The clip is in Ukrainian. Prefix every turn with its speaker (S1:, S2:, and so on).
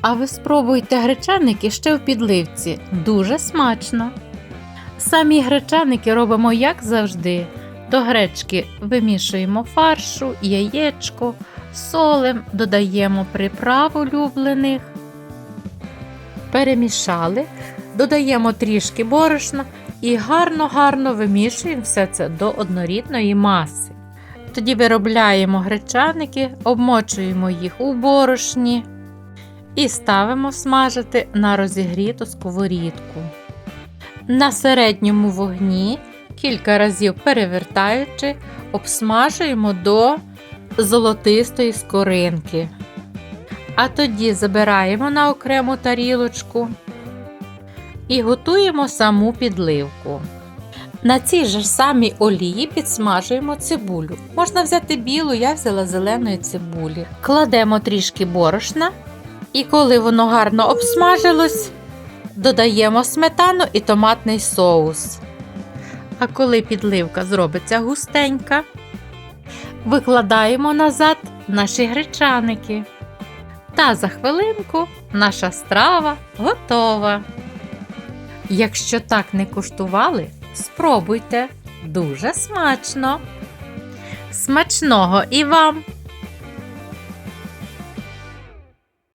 S1: А ви спробуйте гречаники ще в підливці. Дуже смачно. Самі гречаники робимо як завжди. До гречки вимішуємо фаршу, яєчко, солим, додаємо приправ улюблених. Перемішали, додаємо трішки борошна і гарно-гарно вимішуємо все це до однорідної маси. Тоді виробляємо гречаники, обмочуємо їх у борошні і ставимо смажити на розігріту сковорідку. На середньому вогні, кілька разів перевертаючи, обсмажуємо до золотистої скоринки. А тоді забираємо на окрему тарілочку і готуємо саму підливку. На цій же самій олії підсмажуємо цибулю. Можна взяти білу, я взяла зеленої цибулі. Кладемо трішки борошна, і коли воно гарно обсмажилось, додаємо сметану і томатний соус. А коли підливка зробиться густенька, викладаємо назад наші гречаники. Та за хвилинку наша страва готова. Якщо так не куштували, спробуйте. Дуже смачно. Смачного і вам!